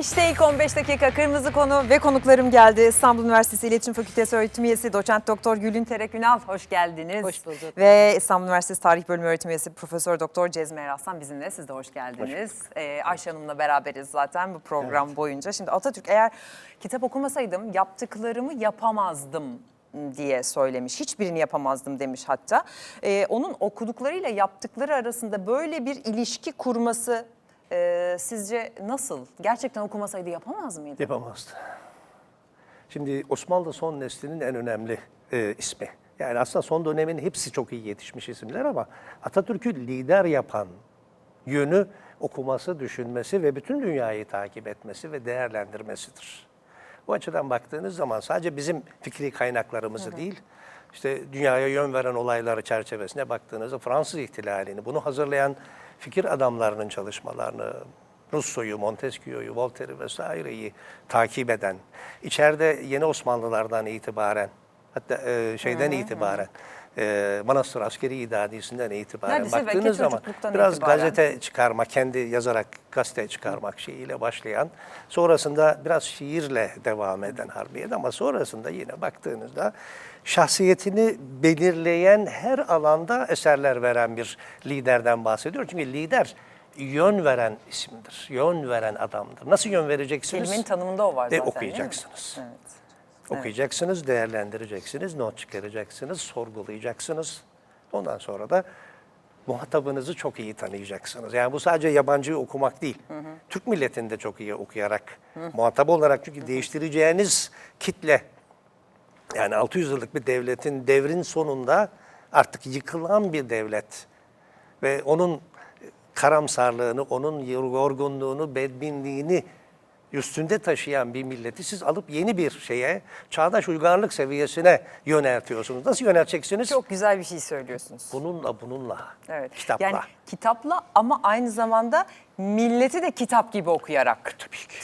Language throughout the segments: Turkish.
İşte ilk 15 dakika kırmızı konu ve konuklarım geldi. İstanbul Üniversitesi İletişim Fakültesi öğretim üyesi doçent doktor Gülün Terek Ünal hoş geldiniz. Hoş bulduk. Ve İstanbul Üniversitesi Tarih Bölümü öğretim üyesi Profesör Doktor Cezmi Eraslan bizimle. Siz de hoş geldiniz. Ee, Ayşe Hanım'la beraberiz zaten bu program boyunca. Şimdi Atatürk eğer kitap okumasaydım yaptıklarımı yapamazdım diye söylemiş. Hiçbirini yapamazdım demiş hatta. Ee, onun okuduklarıyla yaptıkları arasında böyle bir ilişki kurması e, sizce nasıl? Gerçekten okumasaydı yapamaz mıydı? Yapamazdı. Şimdi Osmanlı son neslinin en önemli e, ismi. Yani aslında son dönemin hepsi çok iyi yetişmiş isimler ama Atatürk'ü lider yapan yönü okuması, düşünmesi ve bütün dünyayı takip etmesi ve değerlendirmesidir. Bu açıdan baktığınız zaman sadece bizim fikri kaynaklarımızı değil, işte dünyaya yön veren olayları çerçevesine baktığınızda Fransız ihtilalini, bunu hazırlayan fikir adamlarının çalışmalarını, Rousseau'yu, Montesquieu'yu, Voltaire'i vesaireyi takip eden, içeride yeni Osmanlılardan itibaren, hatta e, şeyden itibaren, e, Manastır Askeri İdadisi'nden itibaren Neredeyse baktığınız zaman biraz itibaren. gazete çıkarmak, kendi yazarak gazete çıkarmak şeyiyle başlayan, sonrasında biraz şiirle devam eden harbiyet ama sonrasında yine baktığınızda şahsiyetini belirleyen her alanda eserler veren bir liderden bahsediyor. Çünkü lider yön veren isimdir, yön veren adamdır. Nasıl yön vereceksiniz? Kelimenin tanımında o var zaten mi? okuyacaksınız. Evet. Okuyacaksınız, değerlendireceksiniz, not çıkaracaksınız, sorgulayacaksınız. Ondan sonra da muhatabınızı çok iyi tanıyacaksınız. Yani bu sadece yabancıyı okumak değil. Türk milletini de çok iyi okuyarak, muhatap olarak çünkü değiştireceğiniz kitle yani 600 yıllık bir devletin devrin sonunda artık yıkılan bir devlet ve onun karamsarlığını, onun yorgunluğunu, bedbinliğini üstünde taşıyan bir milleti siz alıp yeni bir şeye, çağdaş uygarlık seviyesine yöneltiyorsunuz. Nasıl yönelteceksiniz? Çok güzel bir şey söylüyorsunuz. Bununla, bununla, Evet. kitapla. Yani kitapla ama aynı zamanda milleti de kitap gibi okuyarak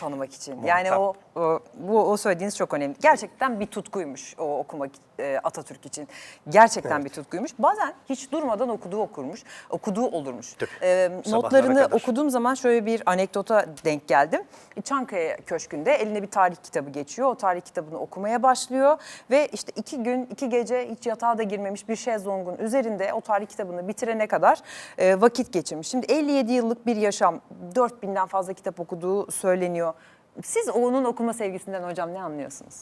tanımak için. Yani o, o bu o söylediğiniz çok önemli. Gerçekten bir tutkuymuş o okumak e, Atatürk için. Gerçekten bir tutkuymuş. Bazen hiç durmadan okuduğu okurmuş, okuduğu olurmuş. Tabii. E, Sabahlara notlarını kadar. okuduğum zaman şöyle bir anekdota denk geldim. Çankaya Köşkü'nde eline bir tarih kitabı geçiyor. O tarih kitabını okumaya başlıyor ve işte iki gün, iki gece hiç yatağa da girmemiş bir şezlongun üzerinde o tarih kitabını bitirene kadar e, vakit geçirmiş. Şimdi 57 yıllık bir yaşam, 4000'den fazla kitap okuduğu söyleniyor. Siz onun okuma sevgisinden hocam ne anlıyorsunuz?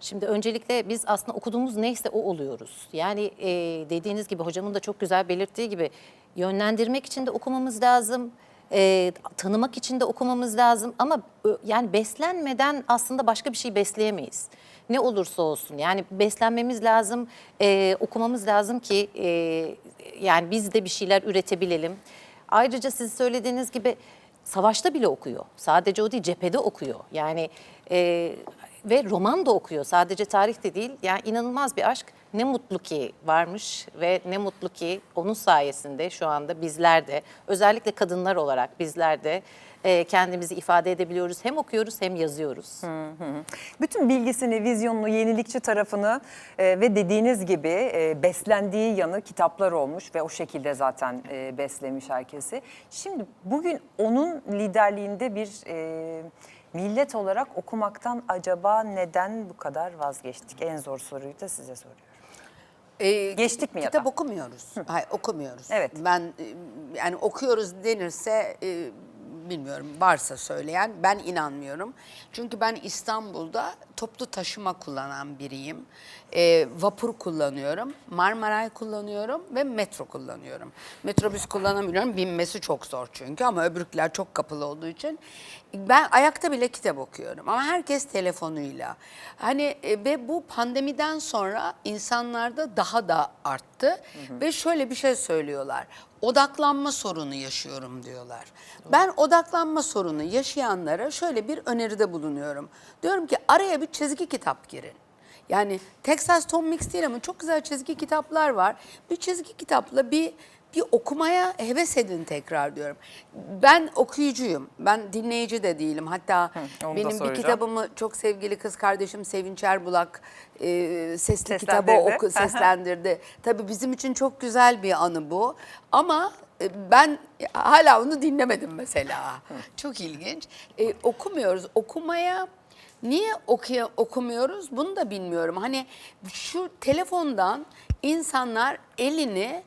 Şimdi öncelikle biz aslında okuduğumuz neyse o oluyoruz. Yani e, dediğiniz gibi hocamın da çok güzel belirttiği gibi yönlendirmek için de okumamız lazım. e, tanımak için de okumamız lazım ama ö- yani beslenmeden aslında başka bir şey besleyemeyiz. Ne olursa olsun yani beslenmemiz lazım, e, okumamız lazım ki e, yani biz de bir şeyler üretebilelim. Ayrıca siz söylediğiniz gibi savaşta bile okuyor. Sadece o değil cephede okuyor. Yani e, ve roman da okuyor. Sadece tarih de değil. Yani inanılmaz bir aşk. Ne mutlu ki varmış ve ne mutlu ki onun sayesinde şu anda bizler de özellikle kadınlar olarak bizler de e, kendimizi ifade edebiliyoruz. Hem okuyoruz hem yazıyoruz. Bütün bilgisini, vizyonunu, yenilikçi tarafını e, ve dediğiniz gibi e, beslendiği yanı kitaplar olmuş ve o şekilde zaten e, beslemiş herkesi. Şimdi bugün onun liderliğinde bir e, millet olarak okumaktan acaba neden bu kadar vazgeçtik? En zor soruyu da size soruyorum. Ee, Geçtik mi ya Kitap da? okumuyoruz. Hayır okumuyoruz. Evet. Ben e, yani okuyoruz denirse e, bilmiyorum varsa söyleyen ben inanmıyorum. Çünkü ben İstanbul'da toplu taşıma kullanan biriyim. E, vapur kullanıyorum, Marmaray kullanıyorum ve metro kullanıyorum. Metrobüs kullanamıyorum, binmesi çok zor çünkü ama öbürküler çok kapalı olduğu için. Ben ayakta bile kitap okuyorum ama herkes telefonuyla. Hani e, ve bu pandemiden sonra insanlarda daha da arttı ve şöyle bir şey söylüyorlar. Odaklanma sorunu yaşıyorum diyorlar. Ben odaklanma sorunu yaşayanlara şöyle bir öneride bulunuyorum. Diyorum ki araya bir çizgi kitap girin. Yani Texas Tom Mix değil ama çok güzel çizgi kitaplar var. Bir çizgi kitapla bir bir okumaya heves edin tekrar diyorum. Ben okuyucuyum. Ben dinleyici de değilim. Hatta da benim bir kitabımı çok sevgili kız kardeşim Sevinç Erbulak e, sesli kitabı oku, seslendirdi. Tabii bizim için çok güzel bir anı bu. Ama e, ben hala onu dinlemedim mesela. Çok ilginç. E, okumuyoruz. Okumaya niye okuya, okumuyoruz bunu da bilmiyorum. Hani şu telefondan insanlar elini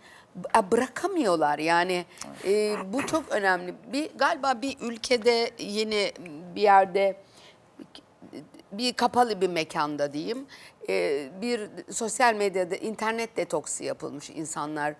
bırakamıyorlar. Yani e, bu çok önemli. Bir galiba bir ülkede yeni bir yerde bir kapalı bir mekanda diyeyim e, bir sosyal medyada internet detoksu yapılmış insanlar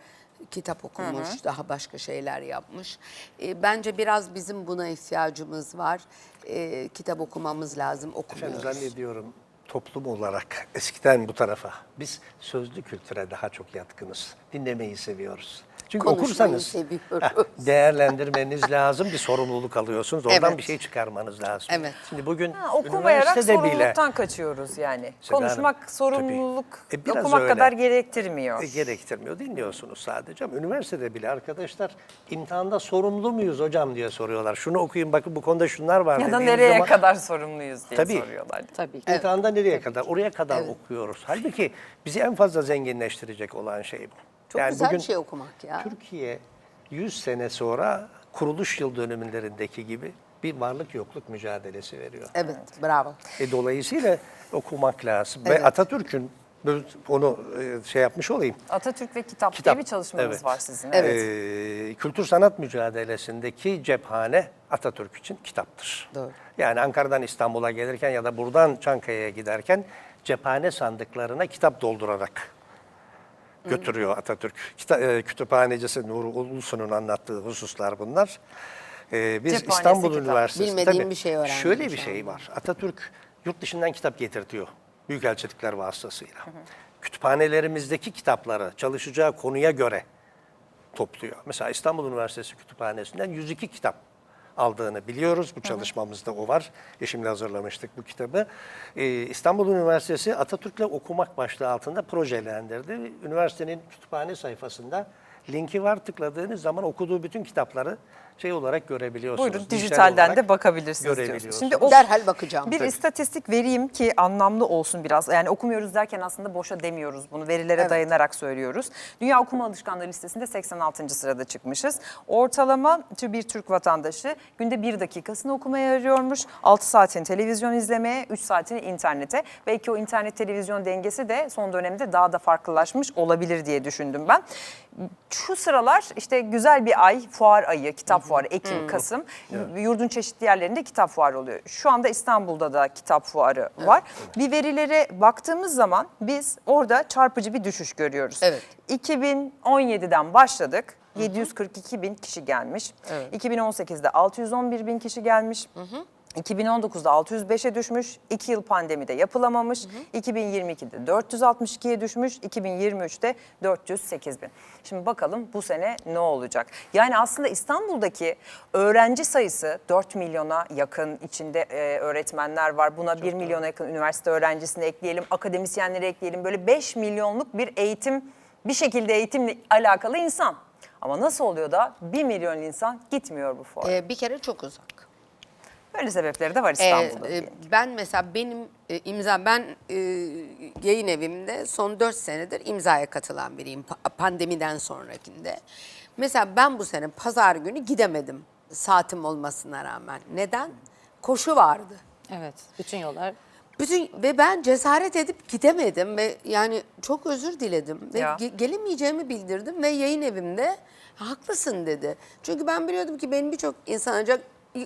kitap okumuş daha başka şeyler yapmış E, bence biraz bizim buna ihtiyacımız var E, kitap okumamız lazım Efendim okumuyoruz. zannediyorum toplum olarak eskiden bu tarafa biz sözlü kültüre daha çok yatkınız. Dinlemeyi seviyoruz. Çünkü Konuşmayı okursanız seviyoruz. değerlendirmeniz lazım, bir sorumluluk alıyorsunuz. Oradan Evet. bir şey çıkarmanız lazım. Evet. Şimdi bugün Ha, okumayarak üniversitede bile sorumluluktan kaçıyoruz yani. Seda Hanım, Konuşmak sorumluluk tabii. E, biraz okumak öyle. kadar gerektirmiyor. E, gerektirmiyor. Dinliyorsunuz sadece üniversitede bile arkadaşlar imtihanda sorumlu muyuz hocam diye soruyorlar. Şunu okuyun bakın bu konuda şunlar var. ya da nereye zaman- kadar sorumluyuz diye Tabii. soruyorlar. Tabii ki. İmtihanda nereye kadar? Oraya kadar okuyoruz. Halbuki bizi en fazla zenginleştirecek olan şey bu. Çok güzel bir şey okumak ya. Türkiye 100 sene sonra kuruluş yıl dönümlerindeki gibi bir varlık yokluk mücadelesi veriyor. Evet bravo. E, dolayısıyla okumak lazım. Evet. Ve Atatürk'ün onu e, şey yapmış olayım. Atatürk ve kitap, Kitap, diye bir çalışmanız evet. var sizin. Evet. Ee, kültür sanat mücadelesindeki cephane Atatürk için kitaptır. Doğru. Yani Ankara'dan İstanbul'a gelirken ya da buradan Çankaya'ya giderken cephane sandıklarına kitap doldurarak götürüyor Atatürk. Kita, e, kütüphanecisi Nuri Ulusu'nun anlattığı hususlar bunlar. Ee, biz Cephanesi İstanbul kitap. Üniversitesi Bilmediğim bir şey öğrendim Şöyle bir şu şey anda. var. Atatürk yurt dışından kitap getirtiyor. Büyükelçilikler vasıtasıyla. Kütüphanelerimizdeki kitapları çalışacağı konuya göre topluyor. Mesela İstanbul Üniversitesi Kütüphanesi'nden 102 kitap aldığını biliyoruz. Bu çalışmamızda o var. E şimdi hazırlamıştık bu kitabı. Ee, İstanbul Üniversitesi Atatürk'le okumak başlığı altında projelendirdi. Üniversitenin kütüphane sayfasında linki var. Tıkladığınız zaman okuduğu bütün kitapları şey olarak görebiliyorsunuz. Buyurun dijital dijitalden de bakabilirsiniz diyorsunuz. görebiliyorsunuz. Şimdi o Derhal bakacağım. bir Tabii. istatistik vereyim ki anlamlı olsun biraz. Yani okumuyoruz derken aslında boşa demiyoruz bunu. Verilere Evet. dayanarak söylüyoruz. Dünya Okuma Alışkanlığı listesinde 86. sırada çıkmışız. Ortalama bir Türk vatandaşı günde 1 dakikasını okumaya arıyormuş. 6 saatini televizyon izlemeye, 3 saatini internete. Belki o internet televizyon dengesi de son dönemde daha da farklılaşmış olabilir diye düşündüm ben. Şu sıralar işte güzel bir ay, fuar ayı, kitap fuarı, Ekim, Kasım. Yurdun çeşitli yerlerinde kitap fuarı oluyor. Şu anda İstanbul'da da kitap fuarı var. Bir verilere baktığımız zaman biz orada çarpıcı bir düşüş görüyoruz. Evet. 2017'den başladık. 742 bin kişi gelmiş. 2018'de 611 bin kişi gelmiş. 2019'da 605'e düşmüş, 2 yıl pandemide yapılamamış, 2022'de 462'ye düşmüş, 2023'te 408 bin. Şimdi bakalım bu sene ne olacak? Yani aslında İstanbul'daki öğrenci sayısı 4 milyona yakın içinde e, öğretmenler var. Buna 1 milyona yakın üniversite öğrencisini ekleyelim, akademisyenleri ekleyelim. Böyle 5 milyonluk bir eğitim, bir şekilde eğitimle alakalı insan. Ama nasıl oluyor da 1 milyon insan gitmiyor bu fuara? Ee, bir kere çok uzak. Böyle sebepleri de var Ee, İstanbul'da. e, diyelim. ben mesela benim e, imza ben e, yayın evimde son 4 senedir imzaya katılan biriyim pa- pandemiden sonrakinde. Mesela ben bu sene pazar günü gidemedim saatim olmasına rağmen. Neden? Koşu vardı. Evet. Bütün yollar Bütün ve ben cesaret edip gidemedim ve yani çok özür diledim ve Ya. ge- gelemeyeceğimi bildirdim ve yayın evimde haklısın dedi. Çünkü ben biliyordum ki benim birçok insan ancak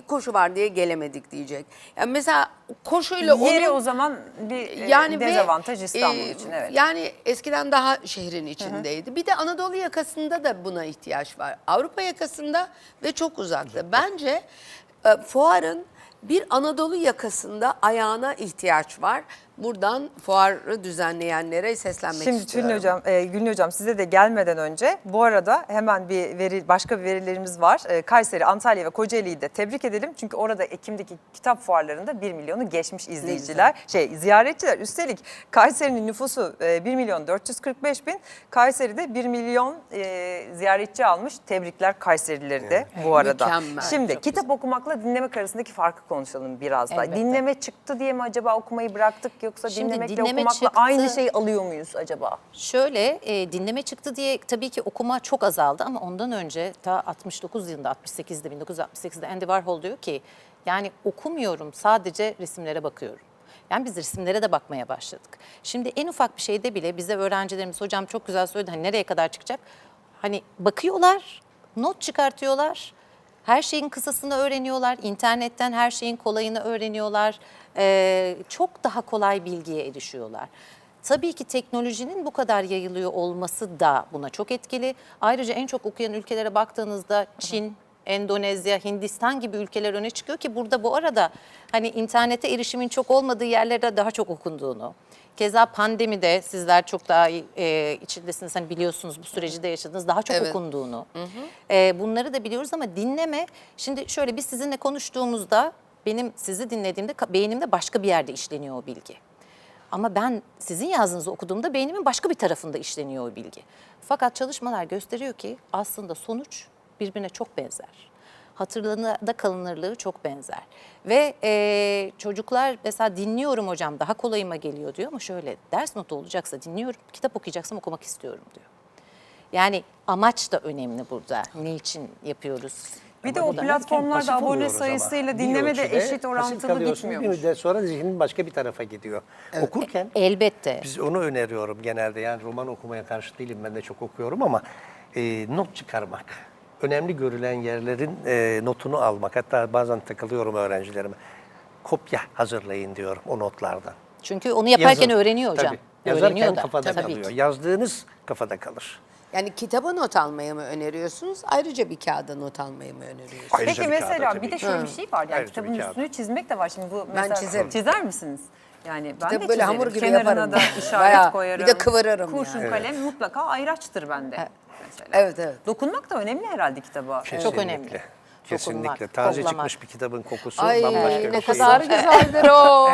koşu var diye gelemedik diyecek. Yani mesela koşuyla Yeri onun o zaman bir e, yani ve, dezavantaj İstanbul e, için evet. Yani eskiden daha şehrin içindeydi. Bir de Anadolu yakasında da buna ihtiyaç var. Avrupa yakasında ve çok uzakta. Bence e, fuarın bir Anadolu yakasında ayağına ihtiyaç var. Buradan fuarı düzenleyenlere seslenmek Şimdi istiyorum. Tülin Hocam, e, Gülün Hocam size de gelmeden önce bu arada hemen bir veri, başka bir verilerimiz var. E, Kayseri, Antalya ve Kocaeli'yi de tebrik edelim. Çünkü orada Ekim'deki kitap fuarlarında 1 milyonu geçmiş izleyiciler, şey ziyaretçiler. Üstelik Kayseri'nin nüfusu e, 1 milyon 445 bin, Kayseri'de 1 milyon e, ziyaretçi almış. Tebrikler Kayserilileri de bu arada. Mükemmel, Şimdi kitap okumakla dinlemek arasındaki farkı konuşalım biraz da. Dinleme çıktı diye mi acaba okumayı bıraktık yoksa Şimdi dinlemekle dinleme okumakla çıktı. aynı şeyi alıyor muyuz acaba? Şöyle e, dinleme çıktı diye tabii ki okuma çok azaldı ama ondan önce ta 69 yılında 68'de 1968'de Andy Warhol diyor ki yani okumuyorum sadece resimlere bakıyorum. Yani biz resimlere de bakmaya başladık. Şimdi en ufak bir şeyde bile bize öğrencilerimiz hocam çok güzel söyledi hani nereye kadar çıkacak? Hani bakıyorlar, not çıkartıyorlar. Her şeyin kısasını öğreniyorlar. internetten her şeyin kolayını öğreniyorlar. Ee, çok daha kolay bilgiye erişiyorlar. Tabii ki teknolojinin bu kadar yayılıyor olması da buna çok etkili. Ayrıca en çok okuyan ülkelere baktığınızda Çin, Endonezya, Hindistan gibi ülkeler öne çıkıyor ki burada bu arada hani internete erişimin çok olmadığı yerlerde daha çok okunduğunu. Keza pandemide sizler çok daha e, içindesiniz hani biliyorsunuz bu süreci de yaşadınız daha çok Evet. okunduğunu. E, bunları da biliyoruz ama dinleme şimdi şöyle biz sizinle konuştuğumuzda benim sizi dinlediğimde beynimde başka bir yerde işleniyor o bilgi. Ama ben sizin yazdığınızı okuduğumda beynimin başka bir tarafında işleniyor o bilgi. Fakat çalışmalar gösteriyor ki aslında sonuç birbirine çok benzer. Hatırlanıda kalınırlığı çok benzer. Ve e, çocuklar mesela dinliyorum hocam daha kolayıma geliyor diyor ama şöyle ders notu olacaksa dinliyorum, kitap okuyacaksam okumak istiyorum diyor. Yani amaç da önemli burada. Ne için yapıyoruz? Bir de o platformlarda abone sayısıyla dinleme de eşit orantılı kalıyorsun. Bir müddet sonra zihnin başka bir tarafa gidiyor. Okurken Elbette. Biz onu öneriyorum genelde. Yani roman okumaya karşı değilim. Ben de çok okuyorum ama e, not çıkarmak. Önemli görülen yerlerin e, notunu almak. Hatta bazen takılıyorum öğrencilerime. Kopya hazırlayın diyorum o notlardan. Çünkü onu yaparken Yazın. öğreniyor hocam. Tabii. Yazarken Öğreniyor da. kafada Tabii kalıyor. ki. Yazdığınız kafada kalır. Yani kitaba not almayı mı öneriyorsunuz? Ayrıca bir kağıda not almayı mı öneriyorsunuz? Ayrıca Peki bir kağıda mesela tabii bir de ki. şöyle bir şey var yani Ayrıca kitabın kağıda. üstünü çizmek de var. Şimdi bu Ben mesela çizerim. çizer misiniz? Yani ben Kitabı de böyle çizerim. hamur gibi Kenarına yaparım da ben. işaret Bayağı, bir koyarım. de kıvırırım Kurşun yani. kalem mutlaka ayraçtır bende. Mesela. Evet, evet. Dokunmak da önemli herhalde kitaba. Çok önemli. Kesinlikle. Dokunmak, Taze koklamak. çıkmış bir kitabın kokusu Ay bambaşka ne bir şey. kadar güzeldir o.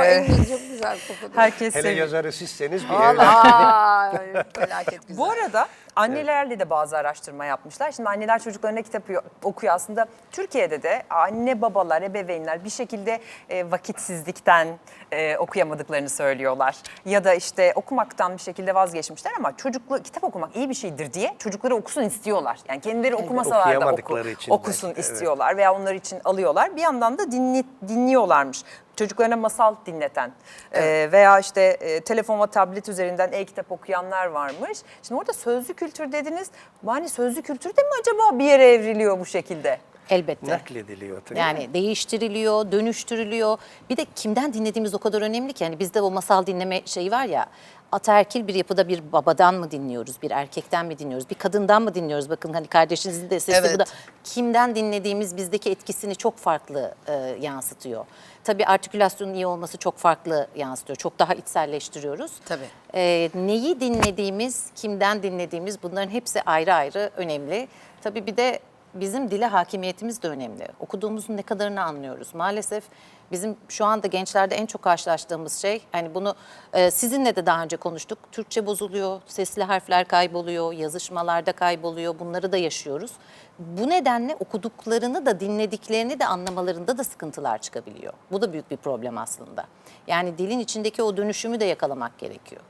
Çok güzel kokudur. Herkes Hele seviyor. yazarı sizseniz bir evlat. Ay, felaket güzel. Bu arada annelerle de bazı araştırma yapmışlar. Şimdi anneler çocuklarına kitap yo- okuyor aslında. Türkiye'de de anne babalar, ebeveynler bir şekilde e, vakitsizlikten e, okuyamadıklarını söylüyorlar. Ya da işte okumaktan bir şekilde vazgeçmişler ama çocuklu kitap okumak iyi bir şeydir diye çocukları okusun istiyorlar. Yani kendileri okumasalar da oku, için okusun belki, istiyorlar veya onlar için alıyorlar. Bir yandan da dinli, dinliyorlarmış. Çocuklarına masal dinleten e, veya işte e, telefon ve tablet üzerinden e-kitap okuyanlar varmış. Şimdi orada sözlü kültür dediniz. Bu Hani sözlü kültür de mi acaba bir yere evriliyor bu şekilde? Elbette. Naklediliyor tabii. Yani değiştiriliyor, dönüştürülüyor. Bir de kimden dinlediğimiz o kadar önemli ki. Yani bizde o masal dinleme şeyi var ya. Ataerkil bir yapıda bir babadan mı dinliyoruz, bir erkekten mi dinliyoruz, bir kadından mı dinliyoruz? Bakın hani kardeşinizin de sesi Evet. bu da. Kimden dinlediğimiz bizdeki etkisini çok farklı e, yansıtıyor. Tabii artikülasyonun iyi olması çok farklı yansıtıyor. Çok daha içselleştiriyoruz. Tabii. E, neyi dinlediğimiz, kimden dinlediğimiz bunların hepsi ayrı ayrı önemli. Tabii bir de bizim dile hakimiyetimiz de önemli. Okuduğumuzun ne kadarını anlıyoruz. Maalesef bizim şu anda gençlerde en çok karşılaştığımız şey, hani bunu e, sizinle de daha önce konuştuk. Türkçe bozuluyor, sesli harfler kayboluyor, yazışmalarda kayboluyor. Bunları da yaşıyoruz. Bu nedenle okuduklarını da dinlediklerini de anlamalarında da sıkıntılar çıkabiliyor. Bu da büyük bir problem aslında. Yani dilin içindeki o dönüşümü de yakalamak gerekiyor.